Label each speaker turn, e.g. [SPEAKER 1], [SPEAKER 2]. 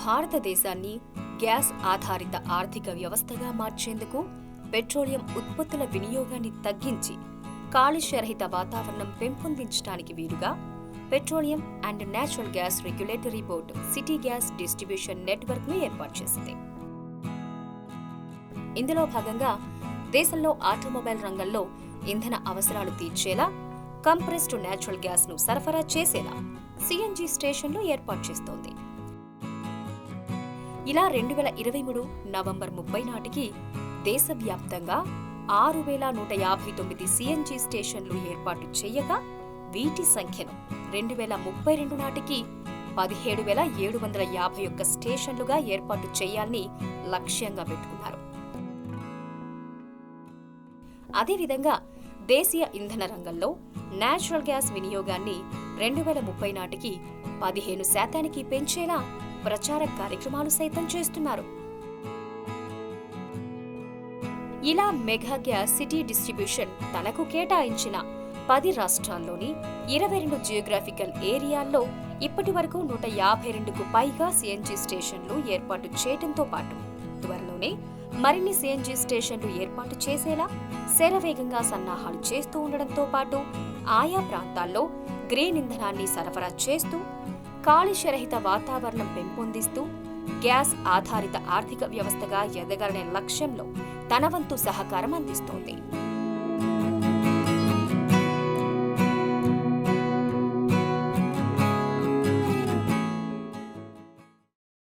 [SPEAKER 1] భారతదేశాన్ని గ్యాస్ ఆధారిత ఆర్థిక వ్యవస్థగా మార్చేందుకు పెట్రోలియం ఉత్పత్తుల వినియోగాన్ని తగ్గించి కాలుష్యరహిత వాతావరణం పెంపొందించడానికి వీలుగా petroleum and natural gas regulatory board city gas distribution నెట్వర్క్ను ఏర్పాటు చేసింది. ఇందులో భాగంగా దేశంలో ఆటోమొబైల్ రంగంలో ఇంధన అవసరాలు తీర్చేలా కంప్రెస్డ్ నేచురల్ గ్యాస్ను సరఫరా చేసేలా సిఎన్జి స్టేషన్లు ఏర్పాటు చేస్తోంది. ఇలా రెండు వేల ఇరవై మూడు నవంబర్ ముప్పై నాటికి దేశవ్యాప్తంగా ఆరు వేల నూట యాభై తొమ్మిది సిఎన్జి స్టేషన్లు ఏర్పాటు చేయగా వీటి సంఖ్యను రెండు వేల ముప్పై రెండు నాటికి పదిహేడు వేల ఏడు వందల యాభై ఒక్క స్టేషన్లుగా ఏర్పాటు చేయాలని లక్ష్యంగా పెట్టుకున్నారు. అదేవిధంగా దేశీయ ఇంధన రంగంలో నేచురల్ గ్యాస్ వినియోగాన్ని రెండు వేల ముప్పై నాటికి పదిహేను శాతానికి పెంచేలా ప్రచార కార్యక్రమాలు సైతం చేస్తున్నారు. ఇలా మెగా గ్యాస్ సిటీ డిస్ట్రిబ్యూషన్ తనకు కేటాయించిన పది రాష్ట్రాల్లోని ఇరవై రెండు జియోగ్రాఫికల్ ఏరియాల్లో ఇప్పటి వరకు నూట యాభై రెండుకు పైగా సిఎన్జి స్టేషన్లు ఏర్పాటు చేయడంతో పాటు త్వరలోనే మరిన్ని సిఎన్జి స్టేషన్లు ఏర్పాటు చేసేలా శరవేగంగా సన్నాహాలు చేస్తూ ఉండడంతో పాటు ఆయా ప్రాంతాల్లో గ్రీన్ ఇంధనాన్ని సరఫరా చేస్తూ కాలుష్యరహిత వాతావరణం పెంపొందిస్తూ గ్యాస్ ఆధారిత ఆర్థిక వ్యవస్థగా ఎదగలనే లక్ష్యంలో తన వంతు సహకారం అందిస్తోంది.